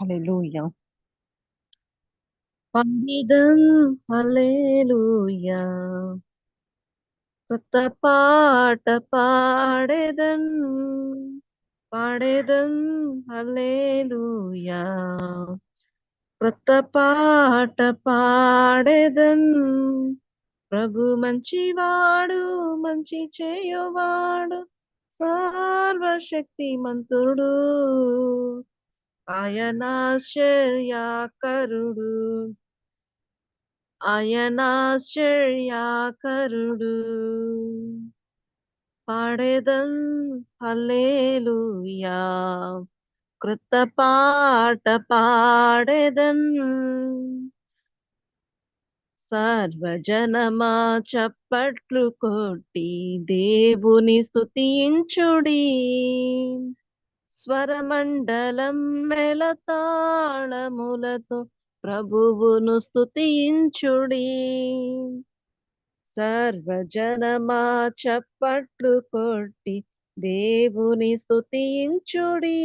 హల్లెలూయా. పండిదం హల్లెలూయా. కొత్త పాట పాడేదన్ పాడేదన్ హల్లెలూయా. కొత్త పాట పాడేదన్ ప్రభు మంచివాడు మంచి చేయువాడు సర్వశక్తి మంతుడు ఆశ్చర్యకరుడు ఆయన ఆశ్చర్యకరుడు పాడేదన్ హల్లేలుయా. కృత పాట పాడేదన్. సర్వజనమా చప్పట్లు కొట్టి దేవుని స్తుతించుడి. స్వరమండలం మెలతాళములతో ప్రభువును స్థుతించుడి సర్వజనమా చప్పట్లు కొట్టి దేవుని స్థుతించుడి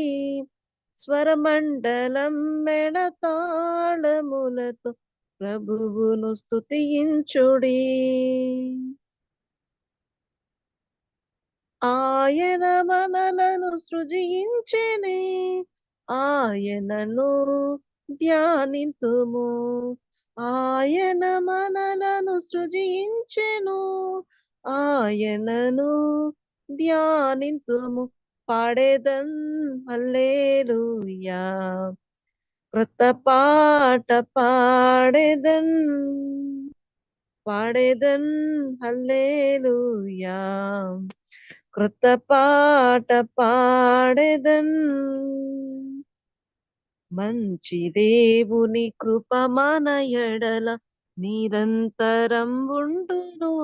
స్వరమండలం మెడతాళములతో ప్రభువును స్తుతించుడి. ఆయన మనలను సృజించెనే. ఆయనను ధ్యానింతుము. ఆయన మనలను సృజించెను. ఆయనను ధ్యానింతుము. పాడేదన్ హల్లేలుయా. కృత పాట పాడేదన్ పాడేదన్ హల్లేలుయా. కృత పాట పాడెదన్. మంచి దేవుని కృప మన ఎడల నిరంతరం ఉండును.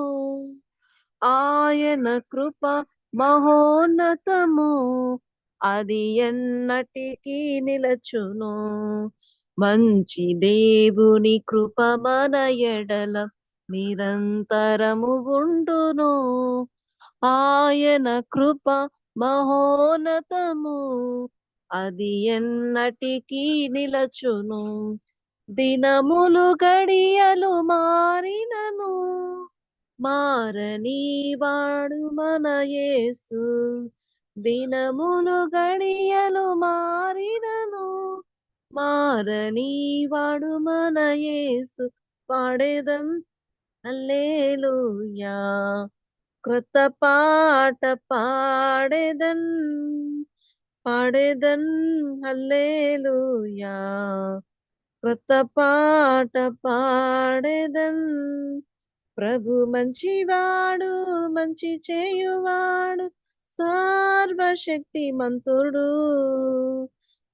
ఆయన కృప మహోన్నతము అది ఎన్నటికీ నిలచును. మంచి దేవుని కృప మన ఎడల నిరంతరము ఉండును. ఆయన కృప మహోన్నతము అది ఎన్నటికీ నిలచును. దినములు గడియలు మారినను మారని వాడు మన యేసు. దినములు గడియలు మారినను మారని వాడు మన యేసు. పాడేదం అల్లేలుయా కృత పాట పాడేదన్ పాడేదన్ హల్లేలుయా. కృత పాట పాడేదన్ ప్రభు మంచివాడు మంచి చేయువాడు సర్వశక్తిమంతుడు.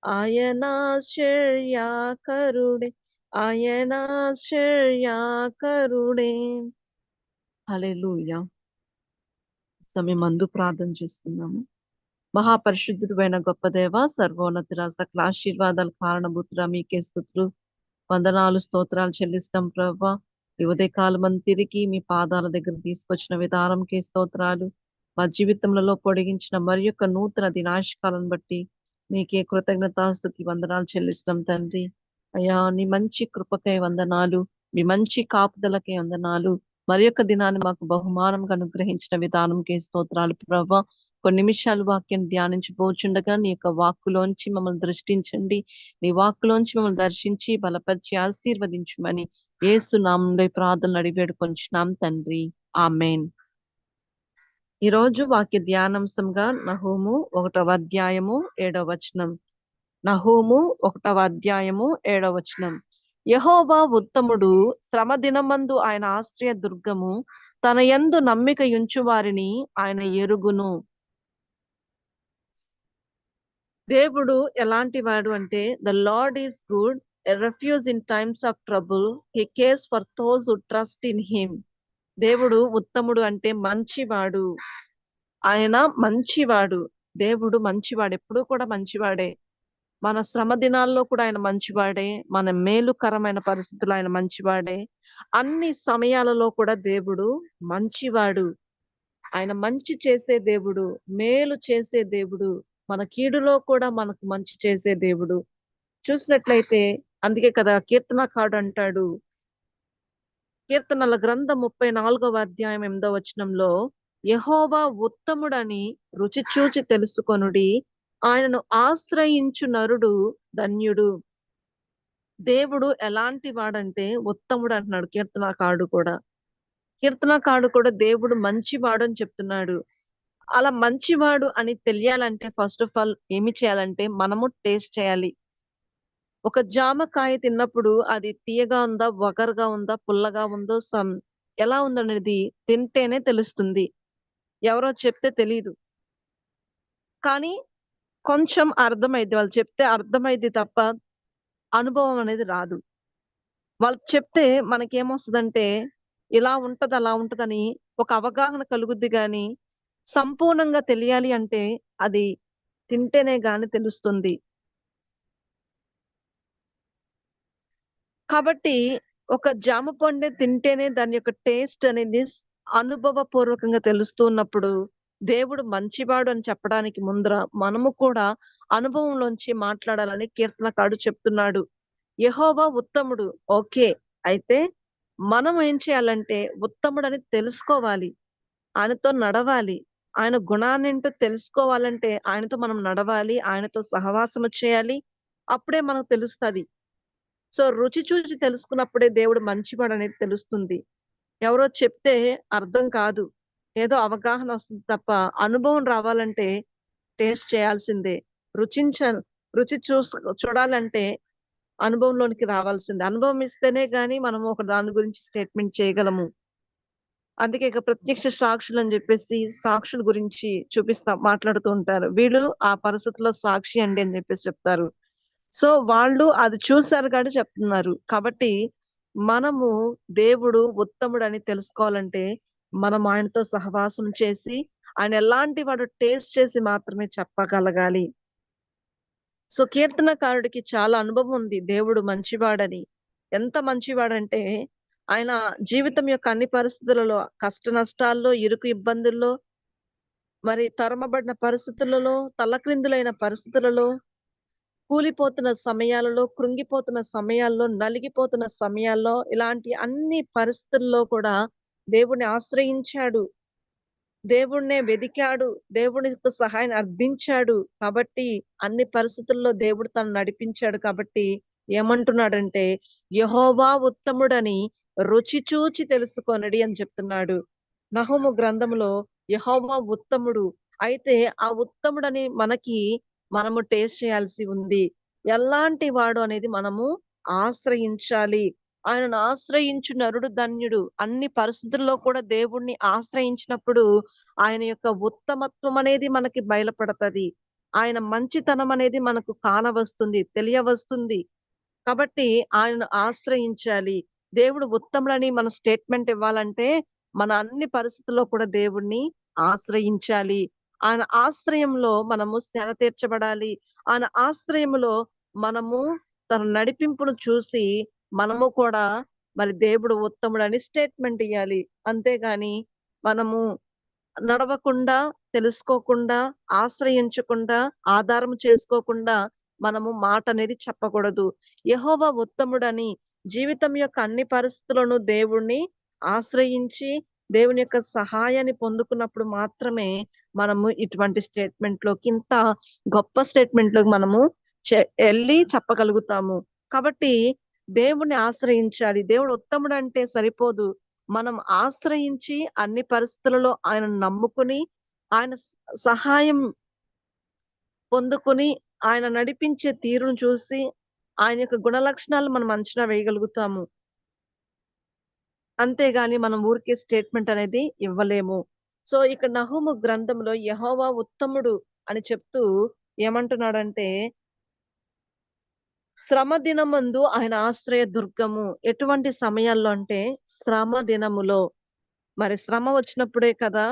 ఆయన ఆశ్చర్యకరుడే ఆయన ఆశ్చర్యకరుడే హల్లెలూయా మందు ప్రార్థన చేసుకున్నాము మహాపరిశుద్ధుడైన గొప్ప దేవ సర్వోన్నతుల సకల ఆశీర్వాదాల కారణభూతుల మీకే స్థుతులు వందనాలు స్తోత్రాలు చెల్లిస్తాం ప్రవ్వ ఈ ఉదయకాలం తిరిగి మీ పాదాల దగ్గర తీసుకొచ్చిన విధానంకే స్తోత్రాలు. మా జీవితంలో పొడిగించిన మరి యొక్క నూతన దినాశకాలను బట్టి మీకే కృతజ్ఞతాస్తుతి వందనాలు చెల్లిస్తాం తండ్రి. అయ్యా నీ మంచి కృపకై వందనాలు మీ మంచి కాపుదలకై వందనాలు. మరి యొక్క దినాన్ని మాకు బహుమానంగా అనుగ్రహించిన విధానంకే స్తోత్రాలు. ప్రభా కొన్ని నిమిషాలు వాక్యం ధ్యానించిపోచుండగా నీ యొక్క వాక్కులోంచి మమ్మల్ని దృష్టించండి. నీ వాక్కులోంచి మమ్మల్ని దర్శించి బలపరిచి ఆశీర్వదించమని ఏసు నామంలో ప్రార్థనలు అడిగి వేడుకొంచున్నాం తండ్రి. ఆమెన్. ఈ రోజు వాక్య ధ్యానాంశంగా నహూము ఒకటవ అధ్యాయము ఏడవ వచనం. నహూము ఒకటవ అధ్యాయము ఏడవ వచనం. యహోవా ఉత్తముడు శ్రమ దినమందు ఆయన ఆశ్రయ దుర్గము తన యందు నమ్మిక యుంచు వారిని ఆయన ఎరుగును. దేవుడు ఎలాంటి వాడు అంటే the lord is good refuge in times of trouble he cares for those trust in him. దేవుడు ఉత్తముడు అంటే మంచివాడు. ఆయన మంచివాడు. దేవుడు మంచివాడు ఎప్పుడు కూడా మంచివాడే. మన శ్రమ దినాల్లో కూడా ఆయన మంచివాడే మన మేలుకరమైన పరిస్థితులు ఆయన మంచివాడే. అన్ని సమయాలలో కూడా దేవుడు మంచివాడు. ఆయన మంచి చేసే దేవుడు మేలు చేసే దేవుడు మన కీడులో కూడా మనకు మంచి చేసే దేవుడు. చూసినట్లయితే అందుకే కదా కీర్తనకారుడు అంటాడు. కీర్తనల గ్రంథం ముప్పై నాలుగవ అధ్యాయం ఎనిమిదవ వచనంలో యహోవా ఉత్తముడని రుచి చూచి తెలుసుకొనుడి ఆయనను ఆశ్రయించు నరుడు ధన్యుడు. దేవుడు ఎలాంటి వాడంటే ఉత్తముడు అంటున్నాడు కీర్తనకారుడు కూడా. కీర్తనకారుడు కూడా దేవుడు మంచివాడు అని చెప్తున్నాడు. అలా మంచివాడు అని తెలియాలంటే ఫస్ట్ ఆఫ్ ఆల్ ఏమి చేయాలంటే మనము టేస్ట్ చేయాలి. ఒక జామకాయ తిన్నప్పుడు అది తీయగా ఉందా వగరుగా ఉందా పుల్లగా ఉందో సమ్ ఎలా ఉందనేది తింటేనే తెలుస్తుంది. ఎవరో చెప్తే తెలియదు కానీ కొంచెం అర్థమైంది వాళ్ళు చెప్తే అర్థమైంది తప్ప అనుభవం అనేది రాదు. వాళ్ళు చెప్తే మనకేమొస్తుందంటే ఇలా ఉంటది అలా ఉంటదని ఒక అవగాహన కలుగుద్ది గాని సంపూర్ణంగా తెలియాలి అంటే అది తింటేనే గాని తెలుస్తుంది. కాబట్టి ఒక జామ పండు తింటేనే దాని యొక్క టేస్ట్ అనేది అనుభవపూర్వకంగా తెలుస్తున్నప్పుడు దేవుడు మంచివాడు అని చెప్పడానికి ముందర మనము కూడా అనుభవంలోంచి మాట్లాడాలని కీర్తనకాడు చెప్తున్నాడు. యహోబా ఉత్తముడు. ఓకే. అయితే మనం ఏం చేయాలంటే ఉత్తముడని తెలుసుకోవాలి. ఆయనతో నడవాలి. ఆయన గుణాన్నింటో తెలుసుకోవాలంటే ఆయనతో మనం నడవాలి. ఆయనతో సహవాసము చేయాలి. అప్పుడే మనకు తెలుస్తుంది. సో రుచి చూచి తెలుసుకున్నప్పుడే దేవుడు మంచివాడు అనేది తెలుస్తుంది. ఎవరో చెప్తే అర్థం కాదు. ఏదో అవగాహన వస్తుంది తప్ప అనుభవం రావాలంటే టేస్ట్ చేయాల్సిందే. రుచించ రుచి చూస్ చూడాలంటే అనుభవంలోనికి రావాల్సిందే. అనుభవం ఇస్తేనే కానీ మనం ఒక దాని గురించి స్టేట్మెంట్ చేయగలము. అందుకే ఇక ప్రత్యక్ష సాక్షులు అని చెప్పేసి సాక్షుల గురించి చూపిస్తా మాట్లాడుతూ ఉంటారు. వీళ్ళు ఆ పరిస్థితిలో సాక్షి అండి అని చెప్పేసి చెప్తారు. సో వాళ్ళు అది చూశారు కాబట్టి చెప్తున్నారు. కాబట్టి మనము దేవుడు ఉత్తముడు అని తెలుసుకోవాలంటే మనం ఆయనతో సహవాసం చేసి ఆయన ఎలాంటి వాడు టేస్ట్ చేసి మాత్రమే చెప్పగలగాలి. సో కీర్తనకారుడికి చాలా అనుభవం ఉంది. దేవుడు మంచివాడని. ఎంత మంచివాడంటే ఆయన జీవితం యొక్క అన్ని పరిస్థితులలో కష్ట నష్టాల్లో ఇరుకు ఇబ్బందుల్లో మరి తరమబడిన పరిస్థితులలో తలక్రిందులైన పరిస్థితులలో కూలిపోతున్న సమయాలలో కృంగిపోతున్న సమయాల్లో నలిగిపోతున్న సమయాల్లో ఇలాంటి అన్ని పరిస్థితుల్లో కూడా దేవుణ్ణి ఆశ్రయించాడు. దేవుణ్ణే వెదికాడు. దేవుని యొక్క సహాయాన్ని అర్థించాడు కాబట్టి అన్ని పరిస్థితుల్లో దేవుడు తను నడిపించాడు కాబట్టి ఏమంటున్నాడంటే యహోవా ఉత్తముడని రుచి చూచి తెలుసుకొనడి అని చెప్తున్నాడు. నహోము గ్రంథంలో యహోవా ఉత్తముడు. అయితే ఆ ఉత్తముడని మనకి మనము టేస్ట్ చేయాల్సి ఉంది. ఎలాంటి వాడు అనేది మనము ఆశ్రయించాలి. ఆయనను ఆశ్రయించు నరుడు ధన్యుడు. అన్ని పరిస్థితుల్లో కూడా దేవుణ్ణి ఆశ్రయించినప్పుడు ఆయన యొక్క ఉత్తమత్వం అనేది మనకి బయలుపడతది. ఆయన మంచితనం అనేది మనకు కానవస్తుంది తెలియవస్తుంది. కాబట్టి ఆయనను ఆశ్రయించాలి. దేవుడు ఉత్తముడని మన స్టేట్మెంట్ ఇవ్వాలంటే మన అన్ని పరిస్థితుల్లో కూడా దేవుణ్ణి ఆశ్రయించాలి. ఆయన ఆశ్రయంలో మనము సేద తీర్చబడాలి. ఆయన ఆశ్రయంలో మనము తన నడిపింపును చూసి మనము కూడా మరి దేవుడు ఉత్తముడని స్టేట్మెంట్ ఇవ్వాలి అంతేగాని మనము నడవకుండా తెలుసుకోకుండా ఆశ్రయించకుండా ఆధారం చేసుకోకుండా మనము మాట అనేది చెప్పకూడదు. యహోవా ఉత్తముడని జీవితం యొక్క అన్ని పరిస్థితులను దేవుణ్ణి ఆశ్రయించి దేవుని యొక్క సహాయాన్ని పొందుకున్నప్పుడు మాత్రమే మనము ఇటువంటి స్టేట్మెంట్లోకి ఇంత గొప్ప స్టేట్మెంట్లోకి మనము వెళ్ళి చెప్పగలుగుతాము. కాబట్టి దేవుణ్ణి ఆశ్రయించాలి. దేవుడు ఉత్తముడు అంటే సరిపోదు. మనం ఆశ్రయించి అన్ని పరిస్థితులలో ఆయన నమ్ముకుని ఆయన సహాయం పొందుకుని ఆయన నడిపించే తీరును చూసి ఆయన యొక్క గుణ లక్షణాలు మనం అంచనా వేయగలుగుతాము. అంతేగాని మనం ఊరికే స్టేట్మెంట్ అనేది ఇవ్వలేము. సో ఇక్కడ నహుము గ్రంథంలో యహోవా ఉత్తముడు అని చెప్తూ ఏమంటున్నాడంటే శ్రమ దినమందు ఆయన ఆశ్రయ దుర్గము. ఎటువంటి సమయాల్లో అంటే శ్రమ దినములో మరి శ్రమ వచ్చినప్పుడే కదా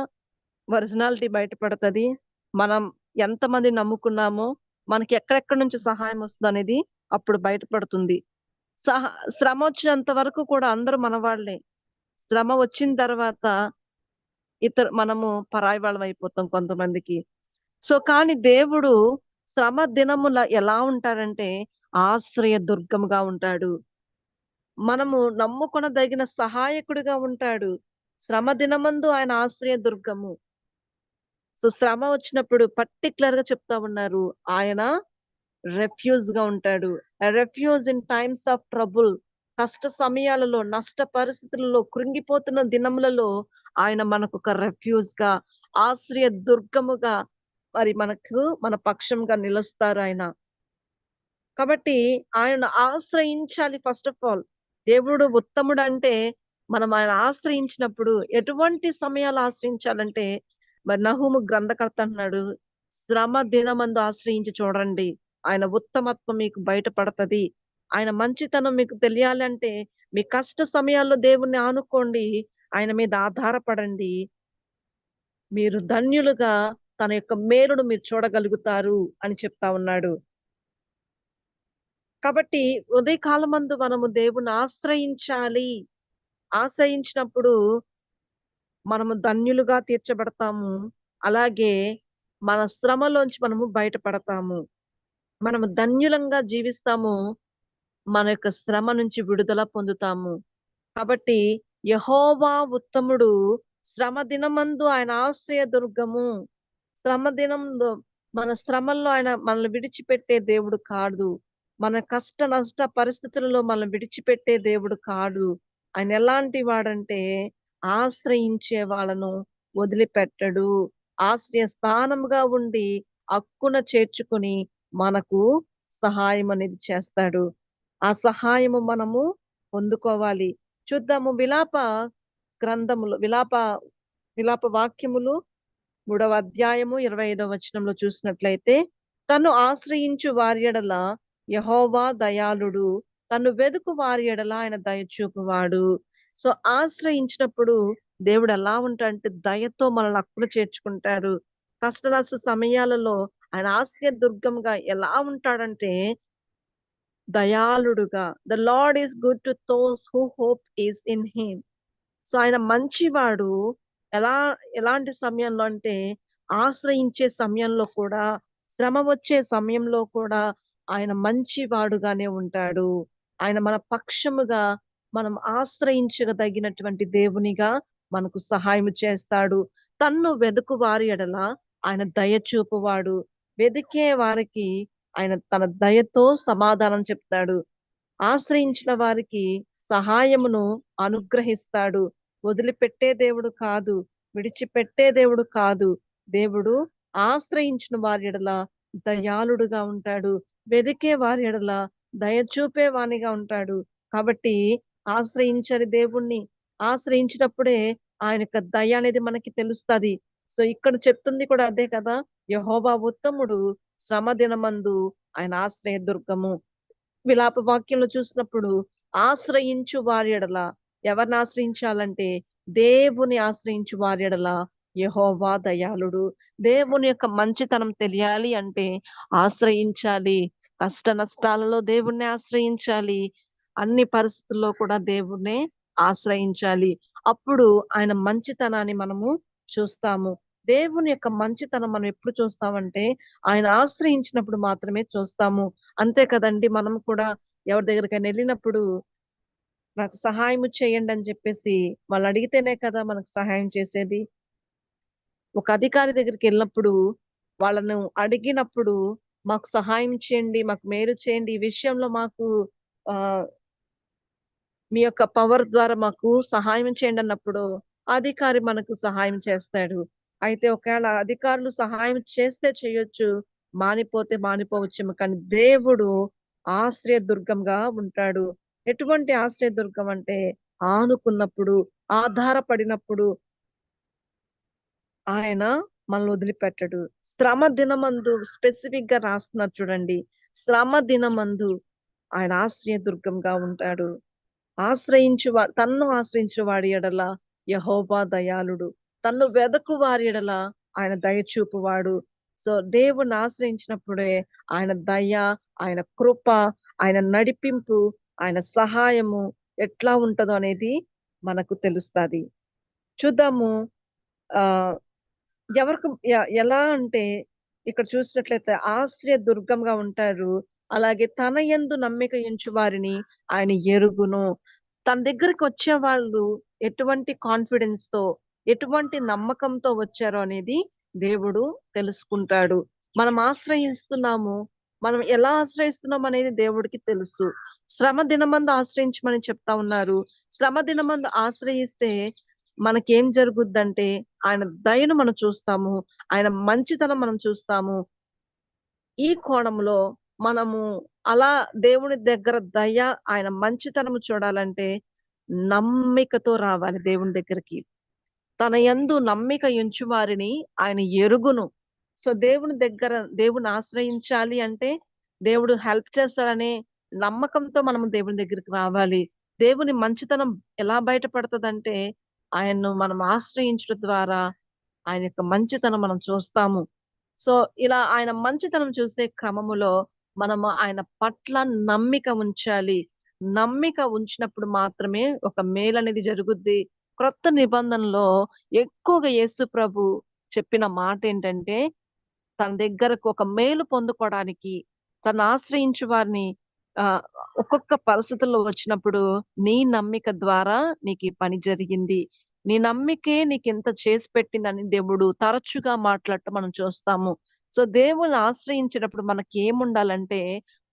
ఒరిజినాలిటీ బయటపడుతుంది. మనం ఎంతమంది నమ్ముకున్నామో మనకి ఎక్కడెక్కడి నుంచి సహాయం వస్తుంది అనేది అప్పుడు బయటపడుతుంది. సహ శ్రమ వచ్చినంత వరకు కూడా అందరూ మన వాళ్ళే శ్రమ వచ్చిన తర్వాత ఇతర మనము పరాయి వాళ్ళం అయిపోతాం కొంతమందికి. సో కానీ దేవుడు శ్రమ దినముల ఎలా ఉంటారంటే ఆశ్రయ దుర్గముగా ఉంటాడు. మనము నమ్ముకొనదగిన సహాయకుడిగా ఉంటాడు. శ్రమ దినమందు ఆయన ఆశ్రయ దుర్గము సో శ్రమ వచ్చినప్పుడు పర్టికులర్గా చెప్తా ఉన్నారు. ఆయన రెఫ్యూజ్గా ఉంటాడు refuge in times of trouble కష్ట సమయాలలో నష్ట పరిస్థితులలో కృంగిపోతున్న దినములలో ఆయన మనకు ఒక రెఫ్యూజ్గా ఆశ్రయ దుర్గముగా మరి మనకు మన పక్షంగా నిలుస్తారు ఆయన. కాబట్టి ఆయన ఆశ్రయించాలి ఫస్ట్ ఆఫ్ ఆల్. దేవుడు ఉత్తముడు అంటే మనం ఆయన ఆశ్రయించినప్పుడు ఎటువంటి సమయాలు ఆశ్రయించాలంటే మరి నహుము గ్రంథకర్త అన్నాడు శ్రమ దినమందు ఆశ్రయించి చూడండి. ఆయన ఉత్తమత్వం మీకు బయటపడతది. ఆయన మంచితనం మీకు తెలియాలంటే మీ కష్ట సమయాల్లో దేవుణ్ణి ఆనుకోండి. ఆయన మీద ఆధారపడండి. మీరు ధన్యులుగా తన యొక్క మేలును మీరు చూడగలుగుతారు అని చెప్తా ఉన్నాడు. కాబట్టి ఉదయ కాలమందు మనము దేవుని ఆశ్రయించాలి. ఆశ్రయించినప్పుడు మనము ధన్యులుగా తీర్చబడతాము. అలాగే మన శ్రమలోంచి మనము బయటపడతాము. మనము ధన్యులంగా జీవిస్తాము. మన యొక్క శ్రమ నుంచి విడుదల పొందుతాము. కాబట్టి యహోవా ఉత్తముడు శ్రమ దినమందు ఆయన ఆశ్రయ దుర్గము. శ్రమ దినంలో మన శ్రమల్లో ఆయన మనల్ని విడిచిపెట్టే దేవుడు కాదు మన కష్ట నష్ట పరిస్థితులలో మనం విడిచిపెట్టే దేవుడు కాడు. ఆయన ఎలాంటి వాడంటే ఆశ్రయించే వాళ్ళను వదిలిపెట్టడు. ఆశ్రయ స్థానముగా ఉండి అక్కున చేర్చుకుని మనకు సహాయం అనేది చేస్తాడు. ఆ సహాయము మనము పొందుకోవాలి. చూద్దాము విలాప గ్రంథములు విలాప విలాప వాక్యములు మూడవ అధ్యాయము ఇరవై ఐదవ వచనంలో చూసినట్లయితే తను ఆశ్రయించు వారి యహోవా దయాళుడు. తను వెదుకు వారి ఎడల ఆయన దయ చూపువాడు. సో ఆశ్రయించినప్పుడు దేవుడు ఎలా ఉంటాడంటే దయతో మనల్ని అక్కులు చేర్చుకుంటారు కష్టనష్ట సమయాలలో ఆయన ఆశ్రయ దుర్గంగా ఎలా ఉంటాడంటే దయాళుడుగా. The lord is good to those who hope is in him. So ఆయన మంచివాడు. ఎలా ఎలాంటి సమయంలో అంటే ఆశ్రయించే సమయంలో కూడా శ్రమ వచ్చే సమయంలో కూడా ఆయన మంచివాడుగానే ఉంటాడు. ఆయన మన పక్షముగా మనం ఆశ్రయించదగినటువంటి దేవునిగా మనకు సహాయం చేస్తాడు. తన్ను వెదుకు వారి ఎడల ఆయన దయ చూపువాడు. వెదికే వారికి ఆయన తన దయతో సమాధానం చెప్తాడు. ఆశ్రయించిన వారికి సహాయమును అనుగ్రహిస్తాడు. వదిలిపెట్టే దేవుడు కాదు విడిచిపెట్టే దేవుడు కాదు. దేవుడు ఆశ్రయించిన వారి ఎడల దయాళుడుగా ఉంటాడు. వెదికే వారి ఎడల దయ చూపే వానిగా ఉంటాడు. కాబట్టి ఆశ్రయించాలి దేవుణ్ణి. ఆశ్రయించినప్పుడే ఆయన యొక్క దయ అనేది మనకి తెలుస్తుంది. సో ఇక్కడ చెప్తుంది కూడా అదే కదా యహోబా ఉత్తముడు శ్రమ దినమందు ఆయన ఆశ్రయ దుర్గము. విలాప వాక్యంలో చూసినప్పుడు ఆశ్రయించు వారి ఎడల ఎవరిని ఆశ్రయించాలంటే దేవుని ఆశ్రయించు వారి ఎడల యహోవా దయాళుడు. దేవుని యొక్క మంచితనం తెలియాలి అంటే ఆశ్రయించాలి. కష్ట నష్టాలలో దేవుణ్ణి ఆశ్రయించాలి. అన్ని పరిస్థితుల్లో కూడా దేవుణ్ణి ఆశ్రయించాలి. అప్పుడు ఆయన మంచితనాన్ని మనము చూస్తాము. దేవుని యొక్క మంచితనం మనం ఎప్పుడు చూస్తామంటే ఆయన ఆశ్రయించినప్పుడు మాత్రమే చూస్తాము. అంతే కదండి మనం కూడా ఎవరి దగ్గరికైనా వెళ్ళినప్పుడు నాకు సహాయం చేయండి అని చెప్పేసి వాళ్ళు అడిగితేనే కదా మనకు సహాయం చేసేది. ఒక అధికారి దగ్గరికి వెళ్ళినప్పుడు వాళ్ళను అడిగినప్పుడు మాకు సహాయం చేయండి మాకు మేలు చేయండి ఈ విషయంలో మాకు ఆ మీ యొక్క పవర్ ద్వారా మాకు సహాయం చేయండి అన్నప్పుడు అధికారి మనకు సహాయం చేస్తాడు. అయితే ఒకవేళ అధికారులు సహాయం చేస్తే చేయొచ్చు మానిపోతే మానిపోవచ్చు కానీ దేవుడు ఆశ్రయ దుర్గంగా ఉంటాడు. ఎటువంటి ఆశ్రయ దుర్గం అంటే ఆనుకున్నప్పుడు ఆధారపడినప్పుడు ఆయన మనల్ని వదిలిపెట్టడు. శ్రమ దినమందు స్పెసిఫిక్గా రాస్తున్నారు చూడండి. శ్రమ దినమందు ఆయన ఆశ్రయ దుర్గంగా ఉంటాడు. ఆశ్రయించు తన్ను ఆశ్రయించు వాడి ఎడల యహోబా దయాళుడు. తన్ను వెదకు వారి ఎడల ఆయన దయ చూపువాడు. సో దేవుని ఆశ్రయించినప్పుడే ఆయన దయ ఆయన కృప ఆయన నడిపింపు ఆయన సహాయము ఎట్లా ఉంటదో అనేది మనకు తెలుస్తుంది. చూద్దాము. ఆ ఎవరికి ఎలా అంటే ఇక్కడ చూసినట్లయితే ఆశ్రయ దుర్గంగా ఉంటారు. అలాగే తన యందు నమ్మిక ఉంచు వారిని ఆయన ఎరుగును. తన దగ్గరికి వచ్చే వాళ్ళు ఎటువంటి కాన్ఫిడెన్స్తో ఎటువంటి నమ్మకంతో వచ్చారో అనేది దేవుడు తెలుసుకుంటాడు. మనం ఆశ్రయిస్తున్నాము. మనం ఎలా ఆశ్రయిస్తున్నాం అనేది దేవుడికి తెలుసు. శ్రమ దినమందు ఆశ్రయించమని చెప్తా ఉన్నారు. శ్రమ దినమందు ఆశ్రయిస్తే మనకేం జరుగుద్దంటే ఆయన దయను మనం చూస్తాము ఆయన మంచితనం మనం చూస్తాము. ఈ కోణంలో మనము అలా దేవుని దగ్గర దయ ఆయన మంచితనం చూడాలంటే నమ్మికతో రావాలి దేవుని దగ్గరికి. తన యందు నమ్మిక ఎంచు వారిని ఆయన ఎరుగును. సో దేవుని దగ్గర దేవుని ఆశ్రయించాలి అంటే దేవుడు హెల్ప్ చేస్తాడనే నమ్మకంతో మనం దేవుని దగ్గరికి రావాలి. దేవుని మంచితనం ఎలా బయటపడుతుందంటే ఆయన్ను మనం ఆశ్రయించడం ద్వారా ఆయన యొక్క మంచితనం మనం చూస్తాము. సో ఇలా ఆయన మంచితనం చూసే క్రమములో మనము ఆయన పట్ల నమ్మిక ఉంచాలి. నమ్మిక ఉంచినప్పుడు మాత్రమే ఒక మేలు అనేది జరుగుద్ది. క్రొత్త నిబంధనలో ఎక్కువగా యేసు ప్రభు చెప్పిన మాట ఏంటంటే తన దగ్గరకు ఒక మేలు పొందుకోవడానికి తను ఆశ్రయించు వారిని ఆ ఒక్కొక్క పరిస్థితుల్లో వచ్చినప్పుడు నీ నమ్మిక ద్వారా నీకు ఈ పని జరిగింది. నీ నమ్మికే నీకు ఇంత చేసి పెట్టిందని దేవుడు తరచుగా మాట్లాడటం మనం చూస్తాము. సో దేవుని ఆశ్రయించినప్పుడు మనకి ఏముండాలంటే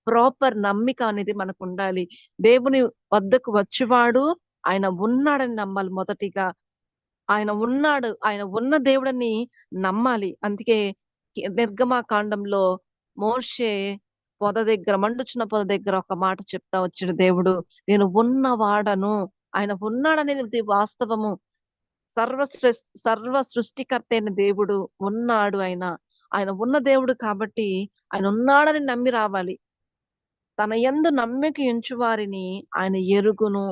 ప్రాపర్ నమ్మిక అనేది మనకు ఉండాలి దేవుని వద్దకు వచ్చేవాడు ఆయన ఉన్నాడని నమ్మాలి మొదటిగా. ఆయన ఉన్నాడు ఆయన ఉన్న దేవుడని నమ్మాలి. అందుకే నిర్గమా కాండంలో మోర్షే పొద దగ్గర మండుచున్న పొద దగ్గర ఒక మాట చెప్తా వచ్చిన దేవుడు. నేను ఉన్నవాడను ఆయన ఉన్నాడనేది వాస్తవము. సర్వ సర్వ సృష్టికర్త అయిన దేవుడు ఉన్నాడు ఆయన ఆయన ఉన్న దేవుడు కాబట్టి ఆయన ఉన్నాడని నమ్మి రావాలి. తన యందు నమ్మిక ఎంచు వారిని ఆయన ఎరుగును.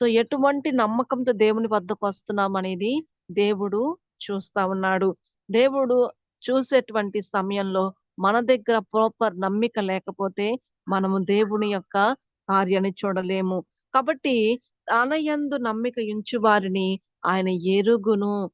సో ఎటువంటి నమ్మకంతో దేవుని వద్దకు వస్తున్నాం అనేది దేవుడు చూస్తా ఉన్నాడు. దేవుడు చూసేటువంటి సమయంలో మన దగ్గర ప్రాపర్ నమ్మిక లేకపోతే మనము దేవుని యొక్క కార్యాన్ని చూడలేము. కాబట్టి తన యందు నమ్మిక ఇంచు వారిని ఆయన ఎరుగును.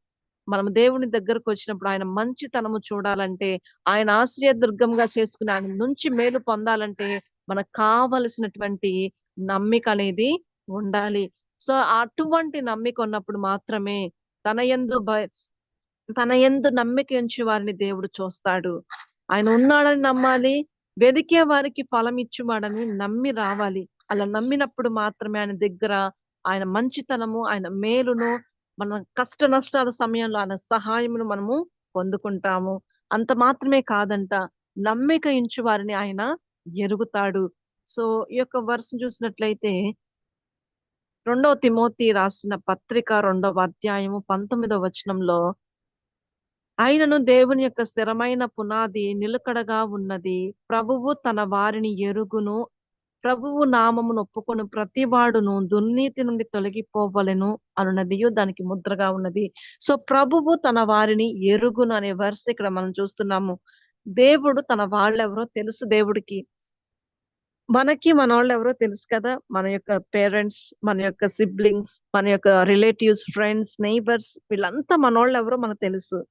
మనం దేవుని దగ్గరకు వచ్చినప్పుడు ఆయన మంచితనము చూడాలంటే ఆయన ఆశ్రయ దుర్గంగా చేసుకుని ఆయన నుంచి మేలు పొందాలంటే మనకు కావలసినటువంటి నమ్మిక అనేది ఉండాలి. సో అటువంటి నమ్మిక ఉన్నప్పుడు మాత్రమే తన ఎందు తన ఎందు నమ్మిక ఉంచి వారిని దేవుడు చూస్తాడు. ఆయన ఉన్నాడని నమ్మాలి వెదికే వారికి ఫలం ఇచ్చువాడని నమ్మి రావాలి. అలా నమ్మినప్పుడు మాత్రమే ఆయన దగ్గర ఆయన మంచితనము ఆయన మేలును మన కష్ట నష్టాల సమయంలో ఆయన సహాయమును మనము పొందుకుంటాము. అంత మాత్రమే కాదంట నమ్మిక ఇంచు వారిని ఆయన ఎరుగుతాడు. సో ఈ యొక్క వర్స్ చూసినట్లయితే రెండవ తిమోతి రాసిన పత్రిక రెండవ అధ్యాయము పంతొమ్మిదవ వచనంలో ఆయనను దేవుని యొక్క స్థిరమైన పునాది నిలకడగా ఉన్నది. ప్రభువు తన వారిని ఎరుగును ప్రభువు నామమును ఒప్పుకొని ప్రతివాడును దుర్నీతి నుండి తొలగిపోవలను అనున్నది దానికి ముద్రగా ఉన్నది. సో ప్రభువు తన వారిని ఎరుగును అనే వర్స్ ఇక్కడ మనం చూస్తున్నాము. దేవుడు తన వాళ్ళెవరో తెలుసు దేవుడికి. మనకి మన వాళ్ళు ఎవరో తెలుసు కదా? మన యొక్క పేరెంట్స్ మన యొక్క సిబ్లింగ్స్ మన యొక్క రిలేటివ్స్ ఫ్రెండ్స్ నైబర్స్ వీళ్ళంతా మన వాళ్ళు ఎవరో మనకు తెలుసు.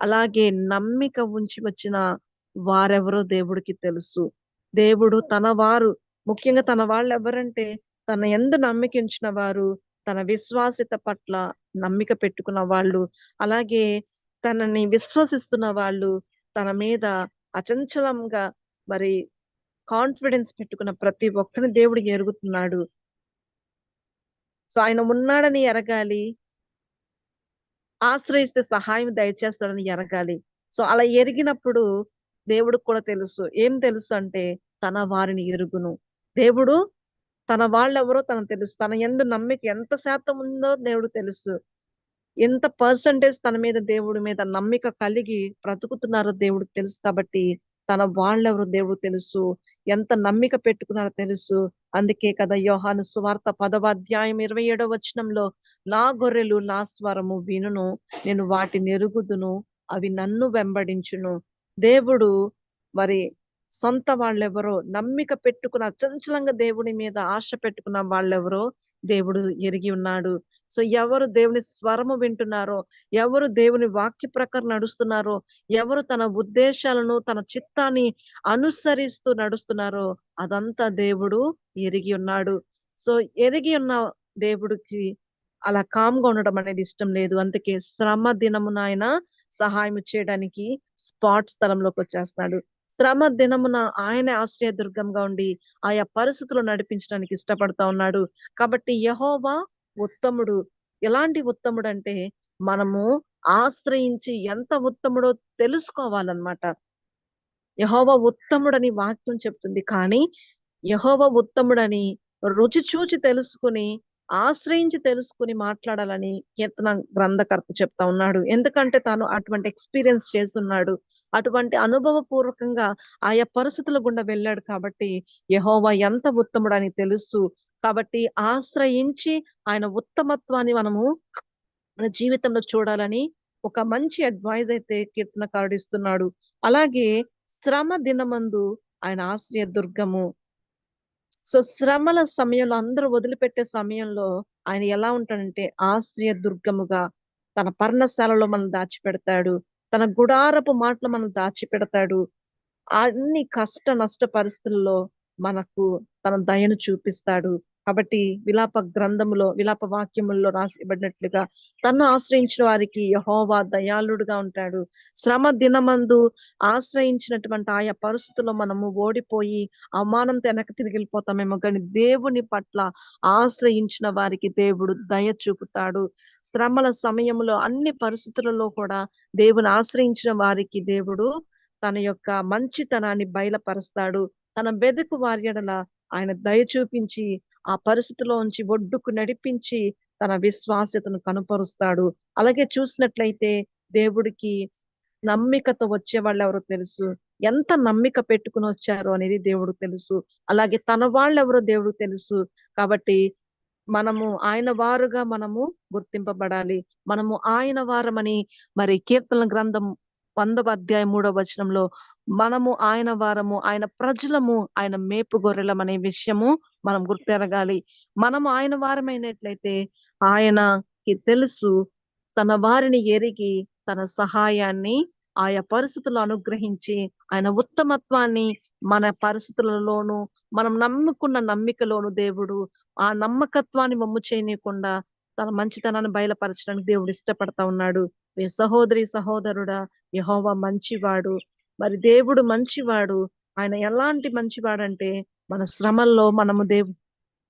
అలాగే నమ్మిక ఉంచి వచ్చిన వారెవరో దేవుడికి తెలుసు. దేవుడు తన వారు ముఖ్యంగా తన వాళ్ళు ఎవరంటే తన ఎందు నమ్మికించిన వారు తన విశ్వాసిత పట్ల నమ్మిక పెట్టుకున్న వాళ్ళు అలాగే తనని విశ్వసిస్తున్న వాళ్ళు తన మీద అచంచలంగా మరి కాన్ఫిడెన్స్ పెట్టుకున్న ప్రతి ఒక్కరిని దేవుడు ఎరుగుతున్నాడు. సో ఆయన ఉన్నాడని ఎరగాలి. ఆశ్రయిస్తే సహాయం దయచేస్తాడని ఎరగాలి. సో అలా ఎరిగినప్పుడు దేవుడికి కూడా తెలుసు. ఏం తెలుసు అంటే తన వారిని ఎరుగును. దేవుడు తన వాళ్ళెవరో తనకు తెలుసు. తన ఎందు నమ్మిక ఎంత శాతం ఉందో దేవుడు తెలుసు. ఎంత పర్సంటేజ్ తన మీద దేవుడి మీద నమ్మిక కలిగి బ్రతుకుతున్నారో దేవుడికి తెలుసు కాబట్టి తన వాళ్ళెవరో దేవుడు తెలుసు. ఎంత నమ్మిక పెట్టుకున్నారో తెలుసు. అందుకే కదా యోహాను సువార్త పదవ అధ్యాయం ఇరవై ఏడవ వచనంలో నా గొర్రెలు నా స్వరము వినును నేను వాటిని ఎరుగుదును అవి నన్ను వెంబడించును. దేవుడు మరి సొంత వాళ్ళెవరో నమ్మిక పెట్టుకున్న చంచలంగా దేవుడి మీద ఆశ పెట్టుకున్న వాళ్ళెవరో దేవుడు ఎరిగి ఉన్నాడు. సో ఎవరు దేవుని స్వరము వింటున్నారో ఎవరు దేవుని వాక్య ప్రకారం నడుస్తున్నారో ఎవరు తన ఉద్దేశాలను తన చిత్తాన్ని అనుసరిస్తూ నడుస్తున్నారో అదంతా దేవుడు ఎరిగి ఉన్నాడు. సో ఎరిగి ఉన్న దేవుడికి అలా కామ్గా ఉండడం అనేది ఇష్టం లేదు. అందుకే శ్రమ దినమున ఆయన సహాయం చేయడానికి స్పాట్ స్థలంలోకి వచ్చేస్తున్నాడు. శ్రమ దినమున ఆయన ఆశ్రయ దుర్గంగా ఉండి ఆయా పరిస్థితులు నడిపించడానికి ఇష్టపడతా ఉన్నాడు. కాబట్టి యహోవా ఉత్తముడు. ఎలాంటి ఉత్తముడు అంటే మనము ఆశ్రయించి ఎంత ఉత్తముడో తెలుసుకోవాలన్నమాట. యహోవ ఉత్తముడని వాక్యం చెప్తుంది. కానీ యహోవ ఉత్తముడని రుచి చూచి తెలుసుకుని ఆశ్రయించి తెలుసుకుని మాట్లాడాలని కీర్తన గ్రంథకర్త చెప్తా ఉన్నాడు. ఎందుకంటే తాను అటువంటి ఎక్స్పీరియన్స్ చేస్తున్నాడు. అటువంటి అనుభవపూర్వకంగా ఆయా పరిస్థితుల గుండా వెళ్ళాడు కాబట్టి యహోవా ఎంత ఉత్తముడు అని తెలుసు కాబట్టి ఆశ్రయించి ఆయన ఉత్తమత్వాన్ని మనము మన జీవితంలో చూడాలని ఒక మంచి అడ్వైజ్ అయితే కీర్తనకారుడు ఇస్తున్నాడు. అలాగే శ్రమ దినమందు ఆయన ఆశ్రయ దుర్గము. సో శ్రమల సమయంలో అందరూ వదిలిపెట్టే సమయంలో ఆయన ఎలా ఉంటాడంటే ఆశ్రయ దుర్గముగా తన పర్ణశాలలో మనం దాచిపెడతాడు. తన గుడారపు మాటలు మనం దాచిపెడతాడు. అన్ని కష్ట నష్ట పరిస్థితుల్లో మనకు తన దయను చూపిస్తాడు. కాబట్టి విలాప గ్రంథములో విలాప వాక్యముల్లో రాసిబడినట్లుగా తను ఆశ్రయించిన వారికి యహోవా దయాళుడుగా ఉంటాడు. శ్రమ దినమందు ఆశ్రయించినటువంటి ఆయా పరిస్థితుల్లో మనము ఓడిపోయి అవమానంతో వెనక్కి తిరిగి వెళ్ళిపోతామేమో కానీ దేవుని పట్ల ఆశ్రయించిన వారికి దేవుడు దయ చూపుతాడు. శ్రమల సమయంలో అన్ని పరిస్థితులలో కూడా దేవుని ఆశ్రయించిన వారికి దేవుడు తన యొక్క మంచితనాన్ని బయలుపరుస్తాడు. తన బెదుకు వార్యడల ఆయన దయ చూపించి ఆ పరిస్థితిలో ఉంచి ఒడ్డుకు నడిపించి తన విశ్వాస్యతను కనుపరుస్తాడు. అలాగే చూసినట్లయితే దేవుడికి నమ్మికతో వచ్చే వాళ్ళు ఎవరో తెలుసు. ఎంత నమ్మిక పెట్టుకుని వచ్చారో అనేది దేవుడు తెలుసు. అలాగే తన వాళ్ళు ఎవరో దేవుడు తెలుసు. కాబట్టి మనము ఆయన వారుగా మనము గుర్తింపబడాలి. మనము ఆయన వారమని మరి కీర్తన గ్రంథం వందవ అధ్యాయం మూడవ వచనంలో మనము ఆయన వారము ఆయన ప్రజలము ఆయన మేపు గొర్రెలం అనే విషయము మనం గుర్తెరగాలి. మనము ఆయన వారమైనట్లయితే ఆయనకి తెలుసు తన వారిని ఎరిగి తన సహాయాన్ని ఆయా పరిస్థితులు అనుగ్రహించి ఆయన ఉత్తమత్వాన్ని మన పరిస్థితులలోను మనం నమ్ముకున్న నమ్మికలోను దేవుడు ఆ నమ్మకత్వాన్ని మమ్ము చేయనీయకుండా తన మంచితనాన్ని బయలుపరచడానికి దేవుడు ఇష్టపడతా ఉన్నాడు. సహోదరి సహోదరుడా యహోవా మంచివాడు. మరి దేవుడు మంచివాడు. ఆయన ఎలాంటి మంచివాడంటే మన శ్రమల్లో మనము దేవు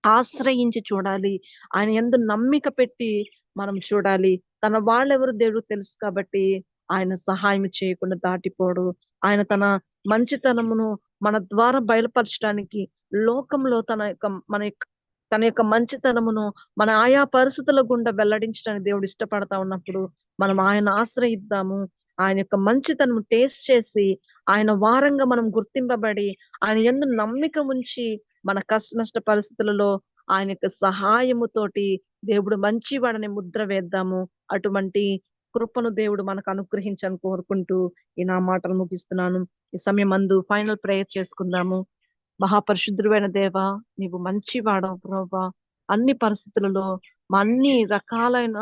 ఆశ్రయించి చూడాలి. ఆయన ఎందు నమ్మిక పెట్టి మనం చూడాలి. తన వాళ్ళెవరు దేవుడు తెలుసు కాబట్టి ఆయన సహాయం చేయకుండా దాటిపోడు. ఆయన తన మంచితనమును మన ద్వారా బయలుపరచడానికి లోకంలో తన యొక్క మన యొక్క తన యొక్క మంచితనమును మన ఆయా పరిస్థితుల గుండా వెల్లడించడానికి దేవుడు ఇష్టపడతా ఉన్నప్పుడు మనం ఆయన ఆశ్రయిద్దాము. ఆయన యొక్క మంచితనం టేస్ట్ చేసి ఆయన వారంగా మనం గుర్తింపబడి ఆయన ఎందు నమ్మిక ఉంచి మన కష్ట నష్ట పరిస్థితులలో ఆయన యొక్క సహాయముతోటి దేవుడు మంచివాడని ముద్ర వేద్దాము. అటువంటి కృపను దేవుడు మనకు అనుగ్రహించని కోరుకుంటూ ఈ నా మాటలు ముగిస్తున్నాను. ఈ సమయం అందు ఫైనల్ ప్రేయర్ చేసుకుందాము. మహాపరిశుద్ధుడైన దేవ నీవు మంచివాడవు ప్రభా అన్ని పరిస్థితులలో మా అన్ని రకాలైన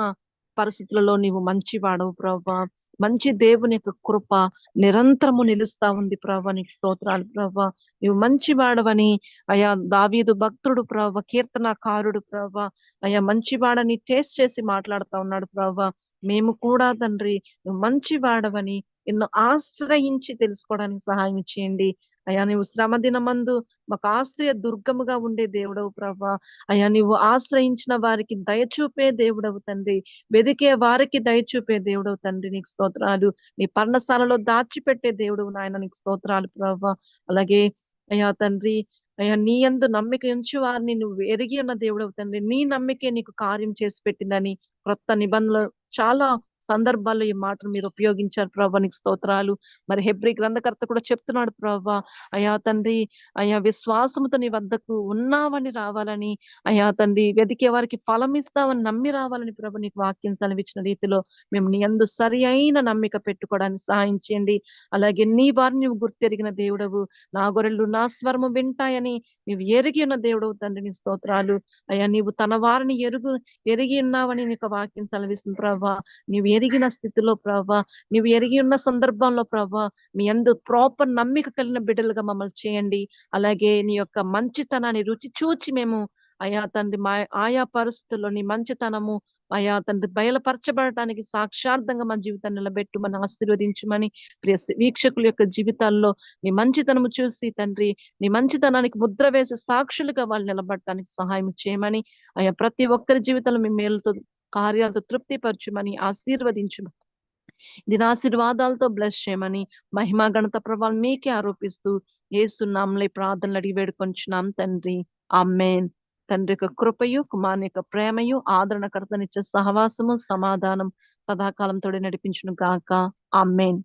పరిస్థితులలో నీవు మంచివాడవు ప్రభా మంచి దేవుని యొక్క కృప నిరంతరము నిలుస్తా ఉంది ప్రభా. నీకు స్తోత్రాలు ప్రభా. నువ్వు మంచి వాడవని అయా దావీదు భక్తుడు ప్రభా కీర్తనకారుడు ప్రభ. అయా మంచి వాడని టేస్ట్ చేసి మాట్లాడుతా ఉన్నాడు ప్రభా. మేము కూడా తండ్రి నువ్వు మంచి వాడవని ఎన్నో ఆశ్రయించి తెలుసుకోవడానికి సహాయం చేయండి. అయ్యా నీవు శ్రమ దినమందు మాకు ఆశ్రయ దుర్గముగా ఉండే దేవుడవు ప్రభా. అయ్యా నీవు ఆశ్రయించిన వారికి దయచూపే దేవుడవు తండ్రి. వెదికే వారికి దయచూపే దేవుడవు తండ్రి. నీకు స్తోత్రాలు. నీ పర్ణశాలలో దాచిపెట్టే దేవుడు నాయన నీకు స్తోత్రాలు ప్రభా. అలాగే అయ్యా తండ్రి అయ్యా నీ అందు నమ్మిక ఉంచి వారిని నువ్వు ఎరిగి ఉన్న దేవుడవు తండ్రి. నీ నమ్మికే నీకు కార్యం చేసి పెట్టిందని క్రొత్త నిబంధనలు చాలా సందర్భాల్లో ఈ మాటను మీరు ఉపయోగించారు ప్రభా నీకు స్తోత్రాలు. మరి హెబ్రి గ్రంథకర్త కూడా చెప్తున్నాడు ప్రభా అయా తండ్రి అయా విశ్వాసముతో నీ వద్దకు ఉన్నావని రావాలని అయా తండ్రి వెతికే వారికి ఫలం ఇస్తావని నమ్మి రావాలని ప్రభు నీకు వాక్యం సెలవిచ్చిన రీతిలో మేము నీ అందు సరి అయిన నమ్మిక పెట్టుకోవడానికి సహాయం చేయండి. అలాగే నీ వారిని నువ్వు గుర్తెరిగిన దేవుడవు. నా గొర్రెలు నా స్వరము వింటాయని నీవు ఎరిగి ఉన్న దేవుడవు తండ్రి నీ స్తోత్రాలు. అయ్యా నీవు తన వారిని ఎరుగు ఎరిగి ఉన్నావని నీకు వాక్యం సెలవిస్తుంది ప్రభా. నీవు ఎరిగిన స్థితిలో ప్రభా నీవు ఎరిగి ఉన్న సందర్భంలో ప్రభా మీ అందు ప్రాపర్ నమ్మిక కలిగిన బిడ్డలుగా మమ్మల్ని చేయండి. అలాగే నీ యొక్క మంచితనాన్ని రుచి చూచి మేము అయా తండ్రి మా ఆయా పరిస్థితుల్లో నీ మంచితనము అయా తండ్రి బయలుపరచబడటానికి సాక్షార్థంగా మా జీవితాన్ని నిలబెట్టు మనం ఆశీర్వదించమని ప్రియ వీక్షకుల యొక్క జీవితాల్లో నీ మంచితనము చూసి తండ్రి నీ మంచితనానికి ముద్ర వేసే సాక్షులుగా వాళ్ళు నిలబడటానికి సహాయం చేయమని అయా ప్రతి ఒక్కరి జీవితంలో మీ మేలుతో కార్యాలతో తృప్తిపరచుమని ఆశీర్వదించుము. దినాశీర్వాదాలతో బ్లెస్ చేయమని మహిమా గణత ప్రభావం మీకే ఆరోపిస్తూ ఏసునాంలే ప్రార్థనలు అడిగి వేడుకొంచున్నాం తండ్రి. అమ్మేన్ తండ్రి యొక్క కృపయు కుమారుని యొక్క ప్రేమయు ఆదరణకర్తనిచ్చే సహవాసము సమాధానం సదాకాలం తోడి నడిపించును గాక. అమ్మేన్